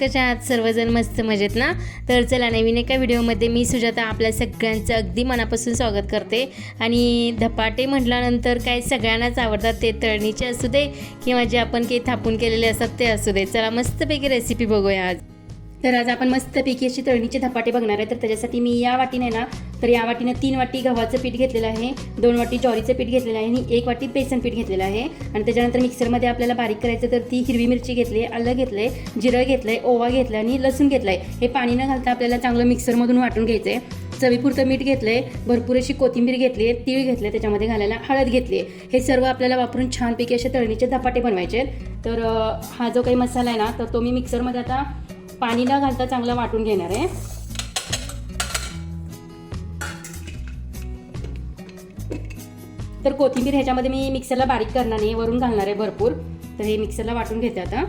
कशा आहात सर्वजण मस्त मजेत ना? तर चला नवीन एका व्हिडिओमध्ये मी सुजाता आपल्या सगळ्यांचं अगदी मनापासून स्वागत करते. आणि धपाटे म्हटल्यानंतर काय सगळ्यांनाच आवडतात ते तळणीचे असू दे किंवा जे आपण काही थापून केलेले असतात ते असू दे. चला मस्तपैकी रेसिपी बघूया आज. तर आज आपण मस्तपैकी अशी तळणीचे धपाटे बघणार आहे. तर त्याच्यासाठी मी या वाटीने ना तर या वाटीने तीन वाटी गव्हाचं पीठ घेतलेलं आहे दोन वाटी ज्वारीचं पीठ घेतलेलं आहे आणि एक वाटी बेसन पीठ घेतलेलं आहे. आणि त्याच्यानंतर मिक्सरमध्ये आपल्याला बारीक करायचं तर ती हिरवी मिरची घेतली आलं घेतलं आहे जिरं घेतलं आहे ओवा घेतला आणि लसूण घेतलं आहे हे पाणी न घालता आपल्याला चांगलं मिक्सरमधून वाटून घ्यायचं आहे चवीपुरतं मीठ घेतलं आहे भरपूर अशी कोथिंबीर घेतली आहे तीळ घेतले त्याच्यामध्ये घालायला हळद घेतली आहे हे सर्व आपल्याला वापरून छानपैकी असे तळणीचे धपाटे बनवायचे आहेत तर हा जो काही मसाला आहे ना तर तो मी मिक्सरमध्ये आता पाणी न घालता चांगलं वाटून घेणार आहे. तर कोथिंबीर ह्याच्यामध्ये मी मिक्सरला बारीक करणार नाही वरून घालणार आहे भरपूर. तर हे मिक्सरला वाटून घेते आता.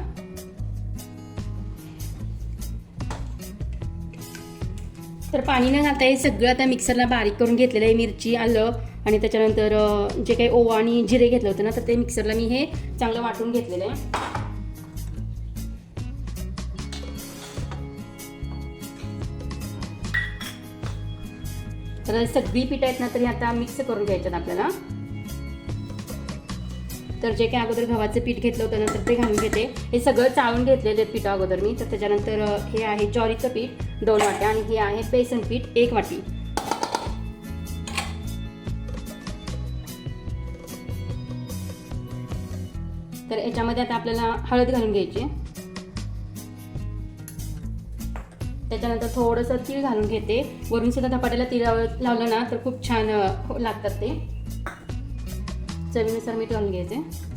तर पाणी न घालता हे सगळं आता मिक्सरला बारीक करून घेतलेलं आहे मिरची आलं आणि त्याच्यानंतर जे काही ओवा आणि जिरे घेतलं होतं ना तर ते मिक्सरला मी हे चांगलं वाटून घेतलेलं आहे. तर सगळी पीठ आहेत ना तरी आता मिक्स करून घ्यायच्यात आपल्याला. तर जे काही अगोदर गव्हाचं पीठ घेतलं होतं ना तर ते घालून घेते. हे सगळं चाळून घेतलेलं आहे पीठ अगोदर मी. तर त्याच्यानंतर हे आहे ज्वारीचं पीठ दोन वाट्या. आणि हे आहे बेसन पीठ एक वाटी. तर याच्यामध्ये आता आपल्याला हळद घालून घ्यायची. त्याच्यानंतर थोडंसं तीळ घालून घेते. वरून सुद्धा धपाट्याला तीळ लाव- लावलं ना तर खूप छान लागतात ते. चवीनुसार मीठ घालून घ्यायचे.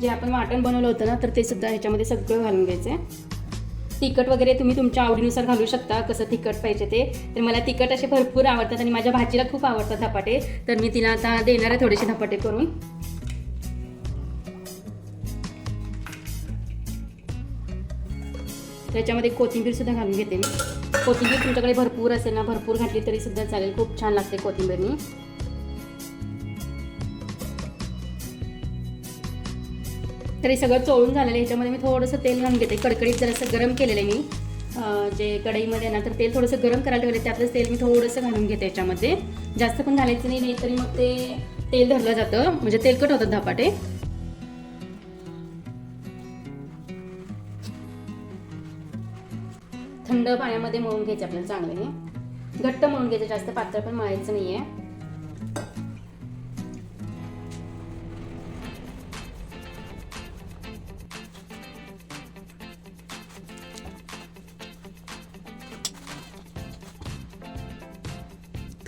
जे आपण वाटण बनवलं होतं ना तर ते सुद्धा ह्याच्यामध्ये सगळं घालून घ्यायचे. तिखट वगैरे तुम्ही तुमच्या आवडीनुसार घालू शकता कसं तिखट पाहिजे ते. तर मला तिखट असे भरपूर आवडतात आणि माझ्या भाजीला खूप आवडतात धपाटे. तर मी तिला आता देणार आहे थोडेसे धपाटे करून. त्याच्यामध्ये कोथिंबीरसुद्धा घालून घेते मी. कोथिंबीर तुमच्याकडे भरपूर असेल ना भरपूर घातली तरी सुद्धा चालेल. खूप छान लागते कोथिंबीरनी. तरी सगळं चोळून झालेलं आहे. ह्याच्यामध्ये मी थोडंसं तेल घालून घेते. कडकडीत जरासं गरम केलेलं आहे मी. जे कढईमध्ये ना तर तेल थोडंसं गरम करायला ठेवलं त्यातलंच तेल मी थोडंसं घालून घेते याच्यामध्ये. जास्त पण घालायचं नाही नाही तरी मग ते तेल धरलं जातं. म्हणजे तेलकट होतात धपाटे. थंड पाण्यामध्ये मळून घ्यायचे आपल्याला चांगले हे घट्ट मळून घ्यायचं जास्त पातळ पण मळायचं नाहीये.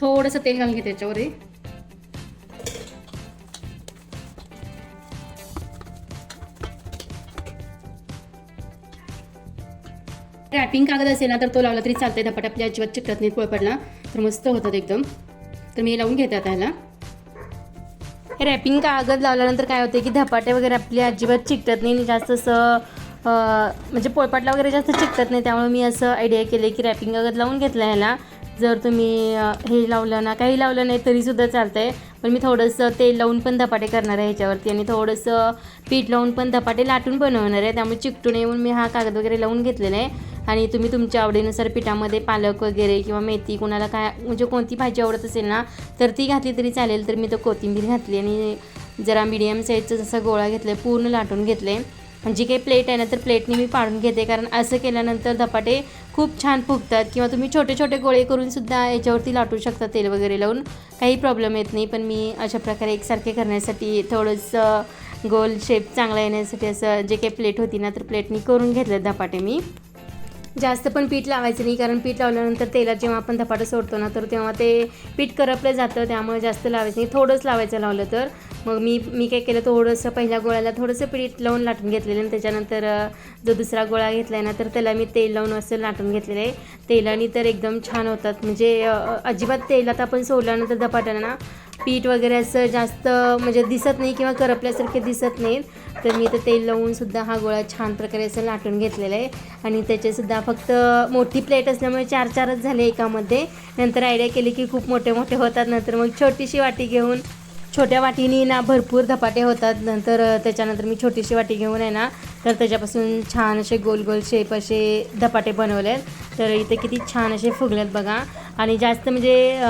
थोडंसं तेल घालून घे त्याच्यावर रॅपिंग कागद असेल ना तर तो लावला तरी चालतंय. धपाट आपल्या अजिबात चिकटत नाही पोळपडला तर मस्त होतात एकदम. तर मी लावून घेते आता ह्याला. हे रॅपिंग कागद लावल्यानंतर काय होते की धपाटे वगैरे आपली अजिबात चिकटत नाही आणि जास्त असं म्हणजे पोळपाटला वगैरे जास्त चिकटत नाही. त्यामुळे मी असं आयडिया केले की रॅपिंग कागद लावून घेतला ह्याला. जर तुम्ही हे लावलं ना काही लावलं नाही तरीसुद्धा चालतं आहे पण मी थोडंसं तेल लावून पण धपाटे करणार आहे ह्याच्यावरती. आणि थोडंसं पीठ लावून पण धपाटे लाटून बनवणार आहे. त्यामुळे चिकटून येऊन मी हा कागद वगैरे लावून घेतलेला आहे. आणि तुम्ही तुमच्या आवडीनुसार पिठामध्ये पालक वगैरे किंवा मेथी कुणाला काय म्हणजे कोणती भाजी आवडत असेल ना तर ती घातली तरी चालेल. तर मी तो कोथिंबीर घातली आणि जरा मीडियम साईजचं जसा गोळा घेतला आहे पूर्ण लाटून घेतले आहे जी काही प्लेट आहे ना तर प्लेटने मी पाडून घेते. कारण असं केल्यानंतर धपाटे खूप छान फुगतात किंवा तुम्ही छोटे छोटे गोळे करून सुद्धा याच्यावरती लाटू शकता तेल वगैरे लावून. काही प्रॉब्लेम येत नाही पण मी अशा प्रकारे एकसारखे करण्यासाठी थोडंसं गोल शेप चांगला येण्यासाठी असं जे काही प्लेट होती ना तर प्लेटनी करून घेतलं धपाटे मी. जास्त पण पीठ लावायचं नाही कारण पीठ लावल्यानंतर तेलात जेव्हा आपण धपाटं सोडतो ना तर तेव्हा ते पीठ करपलं जातं त्यामुळे जास्त लावायचं नाही. थोडंच लावायचं लावलं तर. मग मी मी काय केलं थोडंसं पहिल्या गोळ्याला थोडंसं पीठ लावून लाटून घेतलेलं आणि त्याच्यानंतर जो दुसरा गोळा घेतला आहे ना तर त्याला मी तेल लावून असं लाटून घेतलेलं आहे. तेलाने तर एकदम छान होतात. म्हणजे अजिबात तेलात आपण सोडल्यानंतर धपाट्याला ना पीठ वगैरे असं जास्त म्हणजे दिसत नाही किंवा करपल्यासारखे दिसत नाहीत तर मी ते तेल लावूनसुद्धा हा गोळा छान प्रकारे असं लाटून घेतलेला आहे. आणि त्याचेसुद्धा फक्त मोठी प्लेट असल्यामुळे चार चारच झाले एकामध्ये. नंतर आयडिया केली की खूप मोठे मोठे होतात. नंतर मग छोटीशी वाटी घेऊन छोट्या वाटीनी ना भरपूर धपाटे होतात. नंतर त्याच्यानंतर मी छोटीशी वाटी घेऊन आहे ना तर त्याच्यापासून छान असे गोल गोल शेप असे धपाटे बनवले आहेत तर इथे किती छान असे फुगलेत बघा. आणि जास्त म्हणजे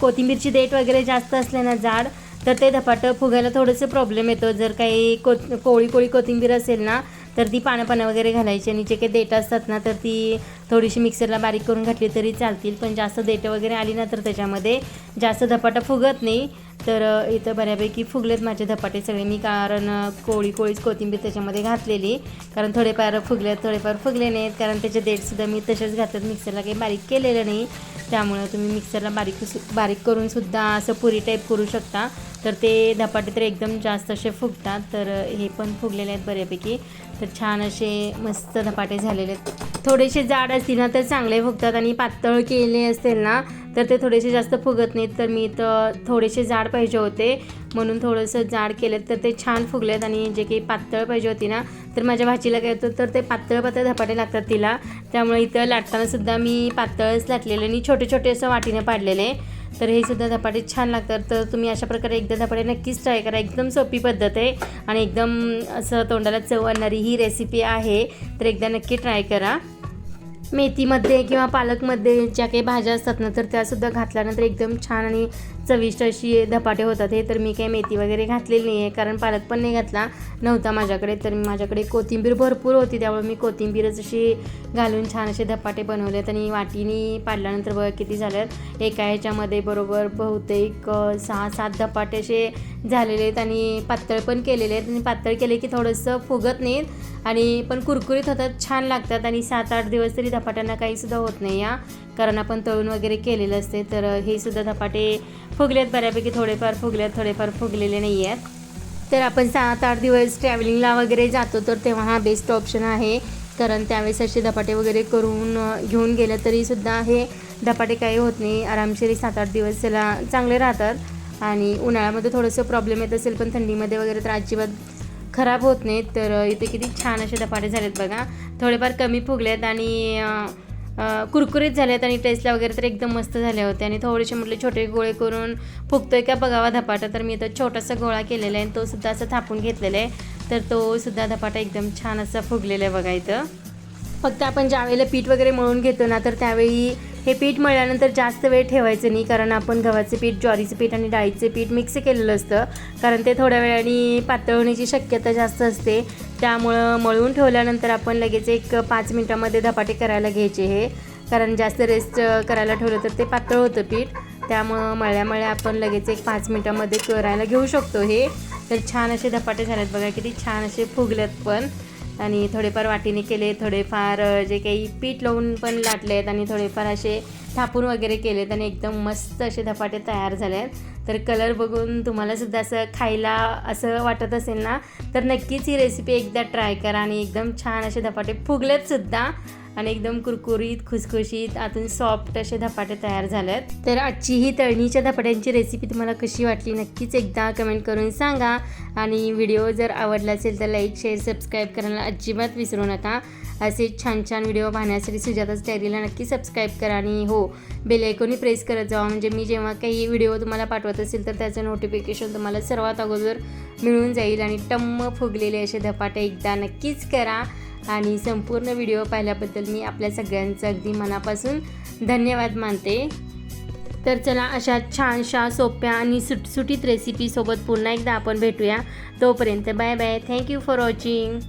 कोथिंबीरची देठ वगैरे जास्त असले ना जाड तर ते धपाटं फुगायला थोडंसं प्रॉब्लेम येतो. जर काही को कोळी कोळी कोथिंबीर असेल ना तर ती पानं पानं वगैरे घालायची आणि जे काही देठ असतात ना तर ती थोडीशी मिक्सरला बारीक करून घातली तरी चालतील. पण जास्त देठं वगैरे आली ना तर त्याच्यामध्ये जास्त धपाटा फुगत नाही. तर इथं बऱ्यापैकी फुगलेत माझे धपाटे सगळे. मी कारण कोळी कोळीच कोथिंबीर त्याच्यामध्ये घातलेली. कारण थोडेफार फुगलेत थोडेफार फुगले नाहीत. कारण त्याचे देठसुद्धा मी तसेच घातलेत. मिक्सरला काही बारीक केलेलं नाही. त्यामुळं तुम्ही मिक्सरला बारीक बारीक करून सुद्धा असं पुरी टाईप करू शकता. तर ते धपाटे तर एकदम जास्त असे फुगतात. तर हे पण फुगलेले आहेत बऱ्यापैकी. तर छान असे मस्त धपाटे झालेले आहेत. थोडेसे जाड असतील ना तर चांगले फुगतात. आणि पातळ केले असतील ना तर ते थोडेसे जास्त फुगत नाहीत तर मी तर थोडेसे जाड पाहिजे होते. म्हणून थोडंसं जाड केलेत तर ते छान फुगलेत आणि जे काही पातळ पाहिजे होती ना तर माझ्या भाचीला काय होतं तर ते पातळ पातळ धपाटे लागतात तिला. त्यामुळे इथं लाटतानासुद्धा मी पातळच लाटलेले आणि छोटे छोटे असं वाटीने पाडलेले. तर हे सुद्धा धपाटे छान लागतात. तर तुम्ही अशा प्रकारे एकदा धपाटे नक्कीच ट्राय करा. एकदम सोपी पद्धत आहे आणि एकदम असं तोंडाला चव आणणारी ही रेसिपी आहे. तर एकदा नक्की ट्राय करा. मेथीमध्ये किंवा पालकमध्ये ज्या काही भाज्या असतात ना तर त्यासुद्धा घातल्यानंतर एकदम छान आणि चविष्ट अशी धपाटे होतात. हे तर मी काही मेथी वगैरे घातलेली नाही आहे कारण पालक पण नाही घातला नव्हता माझ्याकडे. तर माझ्याकडे कोथिंबीर भरपूर होती त्यामुळे मी कोथिंबीरच अशी घालून छान असे धपाटे बनवलेत आणि वाटीनी पाडल्यानंतर बघा किती झाल्यात. एका ह्याच्यामध्ये बरोबर बहुतेक सहा सात धपाटे असे झालेले आहेत आणि पातळ पण केलेले आहेत. आणि पातळ केले की थोडंसं फुगत नाहीत आणि पण कुरकुरीत होतात छान लागतात आणि सात आठ दिवस तरी धपाट्यांना काहीसुद्धा होत नाही. या कारण आपण तळून वगैरे केलेलं असते तर हे सुद्धा धपाटे फुगलेत बऱ्यापैकी थोडेफार फुगलेत थोडेफार फुगलेले नाही आहेत. तर आपण सात आठ दिवस ट्रॅव्हलिंगला वगैरे जातो तर तेव्हा हा बेस्ट ऑप्शन आहे. कारण त्यावेळेस असे धपाटे वगैरे करून घेऊन गेलं तरीसुद्धा हे धपाटे काही होत नाही. आरामशीर सात आठ दिवस त्याला चांगले राहतात. आणि उन्हाळ्यामध्ये थोडंसं प्रॉब्लेम येत असेल पण थंडीमध्ये वगैरे तर अजिबात खराब होत नाहीत. तर इथे किती छान असे धपाटे झालेत बघा. थोडेफार कमी फुगलेत आणि कुरकुरीत झाले कुरकुरीत झालेत आणि टेस्टला वगैरे तर एकदम मस्त झाले होते. आणि थोडेसे म्हटले छोटे गोळे करून फुगतोय का बघावा धपाटा. तर मी इथं छोटासा गोळा केलेला आहे आणि तो सुद्धा असं थापून घेतलेला आहे. तर तो सुद्धा धपाटा एकदम छान असा फुगलेला आहे बघा इथं. फक्त आपण ज्यावेळेला पीठ वगैरे मळून घेतो ना तर त्यावेळी हे पीठ मळल्यानंतर जास्त वेळ ठेवायचं नाही कारण आपण गव्हाचे पीठ ज्वारीचे पीठ आणि डाळीचे पीठ मिक्स केलेलं असतं. कारण ते थोड्या वेळाने पातळ होण्याची शक्यता जास्त असते. त्यामुळं मळून ठेवल्यानंतर आपण लगेच एक पाच मिनटामध्ये धपाटे करायला घ्यायचे हे. कारण जास्त रेस्ट करायला ठेवलं तर ते पातळ होतं पीठ. त्यामुळं मळ्या मळ्या आपण लगेच एक पाच मिनटामध्ये करायला घेऊ शकतो हे. तर छान असे धपाटे झालेत बघा किती छान असे फुगलेत पण. आणि थोडेफार वाटीने केले थोडेफार जे काही पीठ लावून पण लाटले आहेत आणि थोडेफार असे थापून वगैरे केलेत आणि एकदम मस्त असे धपाटे तयार झाले आहेत तर कलर बघून तुम्हाला सुद्धा असं खायला असं वाटत असेल ना तर नक्कीच ही रेसिपी एकदा ट्राय करा आणि एकदम छान असे धपाटे फुगलेत सुद्धा. आणि एकदम कुरकुरीत खुसखुशीत आतून सॉफ्ट असे धपाटे तयार झालेत. तर आजची ही तळणीच्या धपाट्यांची रेसिपी तुम्हाला कशी वाटली नक्कीच एकदा कमेंट करून सांगा. आणि व्हिडिओ जर आवडला असेल तर लाईक शेअर सबस्क्राईब करायला अजिबात विसरू नका. असे छान छान व्हिडिओ पाहण्यासाठी सुजाताच डायरीला नक्की सबस्क्राईब करा. आणि हो बेल प्रेस करत जावा. म्हणजे मी जेव्हा काही व्हिडिओ तुम्हाला पाठवत असेल तर त्याचं नोटिफिकेशन तुम्हाला सर्वात अगोदर मिळून जाईल. आणि टम्म फुगलेले असे धपाटे एकदा नक्कीच करा. आणि संपूर्ण व्हिडिओ पाहिल्याबद्दल मी आपल्या सगळ्यांचं अगदी मनापासून धन्यवाद मानते. तर चला अशा छानशा सोप्या आणि सुटसुटीत रेसिपीसोबत पुन्हा एकदा आपण भेटूया. तोपर्यंत bye bye thank you for watching